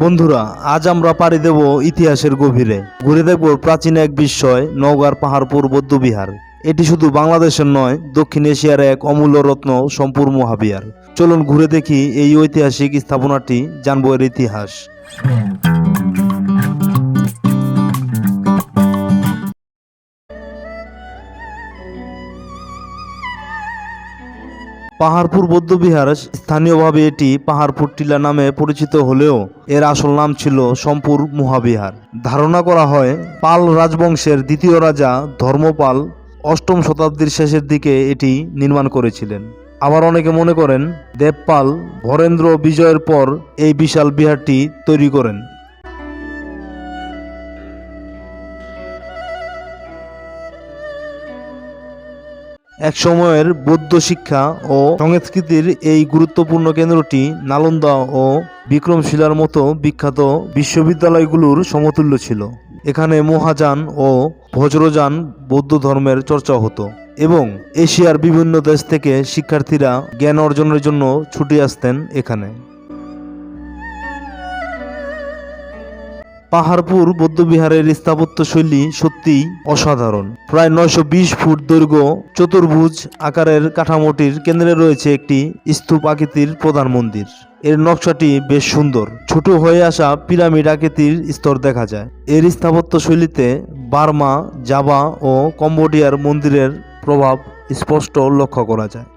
বন্ধুরা, আজ আমরা পাড়ি দেব ইতিহাসের গভীরে। ঘুরে দেখব প্রাচীন এক বিস্ময়, নওগাঁর পাহাড়পুর বৌদ্ধবিহার। এটি শুধু বাংলাদেশের নয়, দক্ষিণ এশিয়ার এক অমূল্য রত্ন সম্পূর মহাবিহার। চলুন ঘুরে দেখি এই ঐতিহাসিক স্থাপনাটি, জানব এর ইতিহাস। পাহাড়পুর বৌদ্ধবিহার স্থানীয়ভাবে এটি পাহাড়পুর টিলা নামে পরিচিত হলেও এর আসল নাম ছিল সম্পুর মহাবিহার। ধারণা করা হয়, পাল রাজবংশের দ্বিতীয় রাজা ধর্মপাল অষ্টম শতাব্দীর শেষের দিকে এটি নির্মাণ করেছিলেন। আবার অনেকে মনে করেন, দেবপাল, ভরেন্দ্র বিজয়ের পর এই বিশাল বিহারটি তৈরি করেন। এক সময়ের বৌদ্ধ শিক্ষা ও সংস্কৃতির এই গুরুত্বপূর্ণ কেন্দ্রটি নালন্দা ও বিক্রমশিলার মতো বিখ্যাত বিশ্ববিদ্যালয়গুলোর সমতুল্য ছিল। এখানে মহাযান ও ভজ্রযান বৌদ্ধ ধর্মের চর্চা হতো এবং এশিয়ার বিভিন্ন দেশ থেকে শিক্ষার্থীরা জ্ঞান অর্জনের জন্য ছুটে আসতেন এখানে। পাহাড়পুর বৌদ্ধবিহারের স্থাপত্য শৈলী সত্যিই অসাধারণ। প্রায় নয়শো বিশ ফুট দৈর্ঘ্য, চতুর্ভুজ আকারের কাঠামোটির কেন্দ্রে রয়েছে একটি স্তূপ আকৃতির প্রধান মন্দির। এর নকশাটি বেশ সুন্দর। ছোট হয়ে আসা পিরামিড আকৃতির স্তর দেখা যায়। এর স্থাপত্য শৈলীতে বার্মা, জাভা ও কম্বোডিয়ার মন্দিরের প্রভাব স্পষ্ট লক্ষ্য করা যায়।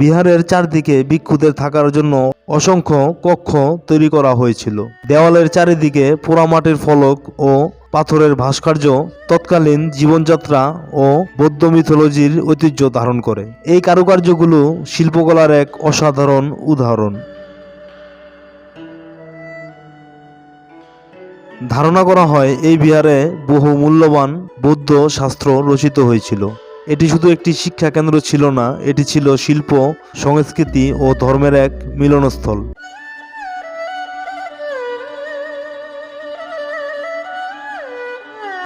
বিহারের চারদিকে ভিক্ষুদের থাকার জন্য অসংখ্য কক্ষ তৈরি করা হয়েছিল। দেওয়ালের চারিদিকে পোড়ামাটির ফলক ও পাথরের ভাস্কর্য তৎকালীন জীবনযাত্রা ও বৌদ্ধ মিথোলজির ঐতিহ্য ধারণ করে। এই কারুকার্যগুলো শিল্পকলার এক অসাধারণ উদাহরণ। ধারণা করা হয়, এই বিহারে বহু মূল্যবান বৌদ্ধ শাস্ত্র রচিত হয়েছিল। এটি শুধু একটি শিক্ষা কেন্দ্র ছিল না, এটি ছিল শিল্প, সংস্কৃতি ও ধর্মের এক মিলনস্থল।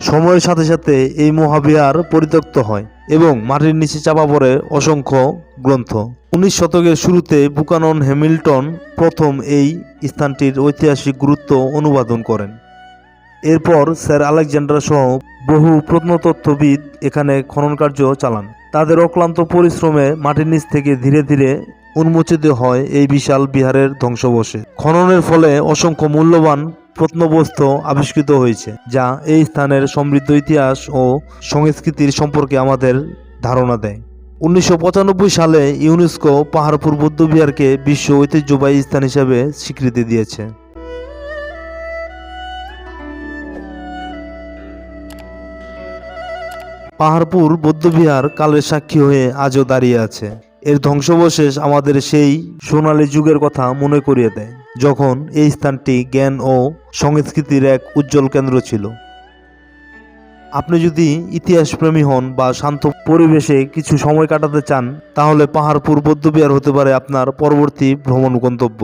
সময়ের সাথে সাথে এই মহাবিহার পরিত্যক্ত হয় এবং মাটির নিচে চাপা পড়ে অসংখ্য গ্রন্থ। উনিশ শতকের শুরুতে বুকানন হ্যামিল্টন প্রথম এই স্থানটির ঐতিহাসিক গুরুত্ব অনুবাদন করেন। এরপর স্যার আলেকজান্ডার সহ বহু প্রত্নতত্ত্ববিদ এখানে খনন কার্য চালান। তাদের অক্লান্ত পরিশ্রমে মাটির নিচ থেকে ধীরে ধীরে উন্মোচিত হয় এই বিশাল বিহারের ধ্বংসবশে খননের ফলে অসংখ্য মূল্যবান প্রত্নবস্তু আবিষ্কৃত হয়েছে, যা এই স্থানের সমৃদ্ধ ইতিহাস ও সংস্কৃতির সম্পর্কে আমাদের ধারণা দেয়। উনিশশো পঁচানব্বই সালে ইউনেস্কো পাহাড়পুর বৌদ্ধবিহারকে বিশ্ব ঐতিহ্যবাহী স্থান হিসেবে স্বীকৃতি দিয়েছে। পাহাড়পুর বৌদ্ধবিহার কালের সাক্ষী হয়ে আজও দাঁড়িয়ে আছে। এর ধ্বংসবশেষ আমাদের সেই সোনালী যুগের কথা মনে করিয়ে দেয়, যখন এই স্থানটি জ্ঞান ও সংস্কৃতির এক উজ্জ্বল কেন্দ্র ছিল। আপনি যদি ইতিহাস প্রেমী হন বা শান্ত পরিবেশে কিছু সময় কাটাতে চান, তাহলে পাহাড়পুর বৌদ্ধবিহার হতে পারে আপনার পরবর্তী ভ্রমণ গন্তব্য।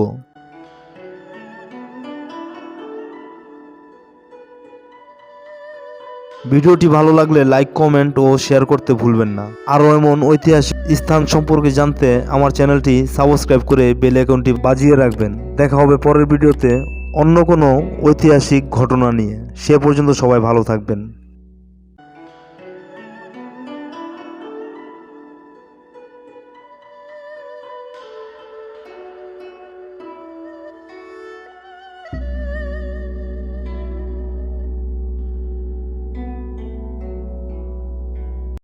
ভিডিওটি ভালো লাগলে লাইক, কমেন্ট ও শেয়ার করতে ভুলবেন না। আরও এমন ঐতিহাসিক স্থান সম্পর্কে জানতে আমার চ্যানেলটি সাবস্ক্রাইব করে বেল অ্যাকাউন্টটি বাজিয়ে রাখবেন। দেখা হবে পরের ভিডিওতে অন্য কোনো ঐতিহাসিক ঘটনা নিয়ে। সে পর্যন্ত সবাই ভালো থাকবেন।